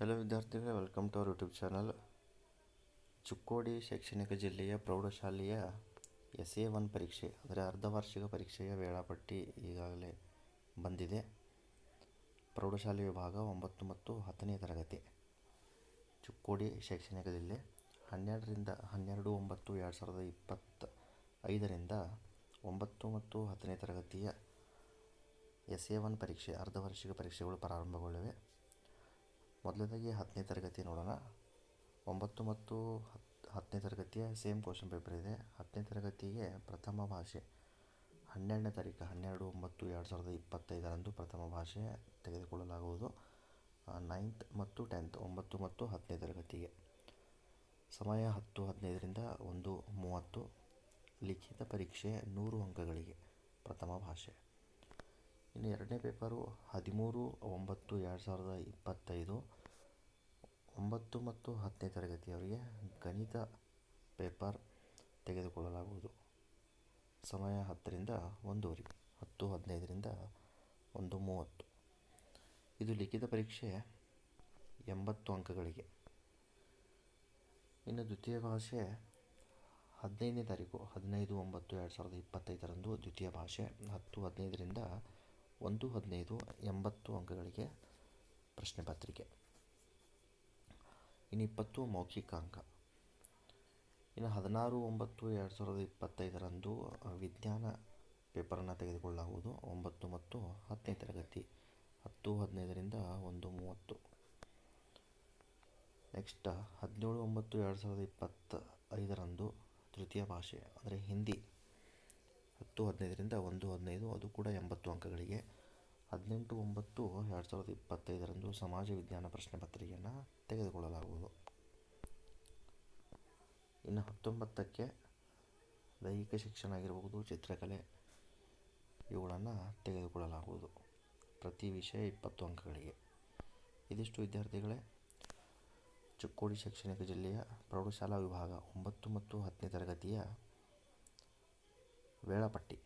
Hello ವಿದ್ಯಾರ್ಥಿಗಳೇ welcome to our YouTube channel Chikkodi ಶೈಕ್ಷಣಿಕ ಜಿಲ್ಲೆಯ ಪ್ರೌಢಶಾಲೆಯ ಎಸ್ ಎ ಒನ್ ಪರೀಕ್ಷೆ, ಅಂದರೆ ಅರ್ಧವಾರ್ಷಿಕ ಪರೀಕ್ಷೆಯ ವೇಳಾಪಟ್ಟಿ ಈಗಾಗಲೇ ಬಂದಿದೆ. ಪ್ರೌಢಶಾಲೆ ವಿಭಾಗ ಒಂಬತ್ತು ಮತ್ತು ಹತ್ತನೇ ತರಗತಿ. ಚಿಕ್ಕೋಡಿ ಶೈಕ್ಷಣಿಕ ಜಿಲ್ಲೆ ಹನ್ನೆರಡರಿಂದ, ಹನ್ನೆರಡು, ಒಂಬತ್ತು, ಎರಡು ಸಾವಿರದ ಇಪ್ಪತ್ತ ಐದರಿಂದ ಒಂಬತ್ತು ಮತ್ತು ಹತ್ತನೇ ತರಗತಿಯ ಎಸ್ ಎ ಒನ್ ಪರೀಕ್ಷೆ ಅರ್ಧವಾರ್ಷಿಕ ಪರೀಕ್ಷೆಗಳು ಪ್ರಾರಂಭಗೊಳ್ಳಿವೆ. ಮೊದಲನೇದಾಗಿ ಹತ್ತನೇ ತರಗತಿ ನೋಡೋಣ. ಒಂಬತ್ತು ಮತ್ತು ಹತ್ತು ಹತ್ತನೇ ತರಗತಿಯ ಸೇಮ್ ಕ್ವಶನ್ ಪೇಪರ್ ಇದೆ. ಹತ್ತನೇ ತರಗತಿಗೆ ಪ್ರಥಮ ಭಾಷೆ ಹನ್ನೆರಡನೇ ತಾರೀಕು, ಹನ್ನೆರಡು ಒಂಬತ್ತು ಎರಡು ಸಾವಿರದ ಇಪ್ಪತ್ತೈದರಂದು ಪ್ರಥಮ ಭಾಷೆ ತೆಗೆದುಕೊಳ್ಳಲಾಗುವುದು. ನೈನ್ತ್ ಮತ್ತು ಟೆಂತ್ ಒಂಬತ್ತು ಮತ್ತು ಹತ್ತನೇ ತರಗತಿಗೆ. ಸಮಯ ಹತ್ತು ಹದಿನೈದರಿಂದ ಒಂದು ಮೂವತ್ತು. ಲಿಖಿತ ಪರೀಕ್ಷೆ ನೂರು ಅಂಕಗಳಿಗೆ ಪ್ರಥಮ ಭಾಷೆ. ಇನ್ನು ಎರಡನೇ ಪೇಪರು ಹದಿಮೂರು, ಒಂಬತ್ತು, ಎರಡು ಸಾವಿರದ ಇಪ್ಪತ್ತೈದು, ಒಂಬತ್ತು ಮತ್ತು ಹತ್ತನೇ ತರಗತಿಯವರಿಗೆ ಗಣಿತ ಪೇಪರ್ ತೆಗೆದುಕೊಳ್ಳಲಾಗುವುದು. ಸಮಯ ಹತ್ತರಿಂದ ಒಂದೂವರೆ, ಹತ್ತು, ಹದಿನೈದರಿಂದ ಒಂದು, ಮೂವತ್ತು. ಇದು ಲಿಖಿತ ಪರೀಕ್ಷೆ ಎಂಬತ್ತು ಅಂಕಗಳಿಗೆ. ಇನ್ನು ದ್ವಿತೀಯ ಭಾಷೆ ಹದಿನೈದನೇ ತಾರೀಕು, ಹದಿನೈದು, ಒಂಬತ್ತು, ಎರಡು ಸಾವಿರದ ಇಪ್ಪತ್ತೈದರಂದು ದ್ವಿತೀಯ ಭಾಷೆ ಹತ್ತು, ಹದಿನೈದರಿಂದ ಒಂದು, ಹದಿನೈದು, ಎಂಬತ್ತು ಅಂಕಗಳಿಗೆ ಪ್ರಶ್ನೆ ಪತ್ರಿಕೆ. ಇನ್ನು ಇಪ್ಪತ್ತು ಮೌಖಿಕ ಅಂಕ ಇನ್ನು ಹದಿನಾರು, ಒಂಬತ್ತು, ಎರಡು ಸಾವಿರದ ಇಪ್ಪತ್ತೈದರಂದು ವಿಜ್ಞಾನ ಪೇಪರನ್ನು ತೆಗೆದುಕೊಳ್ಳಲಾಗುವುದು ಒಂಬತ್ತು ಮತ್ತು ಹತ್ತನೇ ತರಗತಿ. ಹತ್ತು, ಹದಿನೈದರಿಂದ ಒಂದು, ಮೂವತ್ತು. ನೆಕ್ಸ್ಟ್, ಹದಿನೇಳು, ಒಂಬತ್ತು, ಎರಡು ಸಾವಿರದ ಇಪ್ಪತ್ತ ಐದರಂದು ತೃತೀಯ ಭಾಷೆ, ಅಂದರೆ ಹಿಂದಿ. ಹತ್ತು, ಹದಿನೈದರಿಂದ ಒಂದು, ಹದಿನೈದು, ಅದು ಕೂಡ ಎಂಬತ್ತು ಅಂಕಗಳಿಗೆ. ಹದಿನೆಂಟು, ಒಂಬತ್ತು, ಎರಡು ಸಾವಿರದ ಇಪ್ಪತ್ತೈದರಂದು ಸಮಾಜ ವಿಜ್ಞಾನ ಪ್ರಶ್ನೆ ಪತ್ರಿಕೆಯನ್ನು ತೆಗೆದುಕೊಳ್ಳಲಾಗುವುದು. ಇನ್ನು ಹತ್ತೊಂಬತ್ತಕ್ಕೆ ದೈಹಿಕ ಶಿಕ್ಷಣ ಆಗಿರಬಹುದು, ಚಿತ್ರಕಲೆ, ಇವುಗಳನ್ನು ತೆಗೆದುಕೊಳ್ಳಲಾಗುವುದು. ಪ್ರತಿ ವಿಷಯ ಇಪ್ಪತ್ತು ಅಂಕಗಳಿಗೆ. ಇದಿಷ್ಟು ವಿದ್ಯಾರ್ಥಿಗಳೇ. ಚಿಕ್ಕೋಡಿ ಶೈಕ್ಷಣಿಕ ಜಿಲ್ಲೆಯ ಪ್ರೌಢಶಾಲಾ ವಿಭಾಗ ಒಂಬತ್ತು ಮತ್ತು ಹತ್ತನೇ ತರಗತಿಯ ವೇಳಾಪಟ್ಟಿ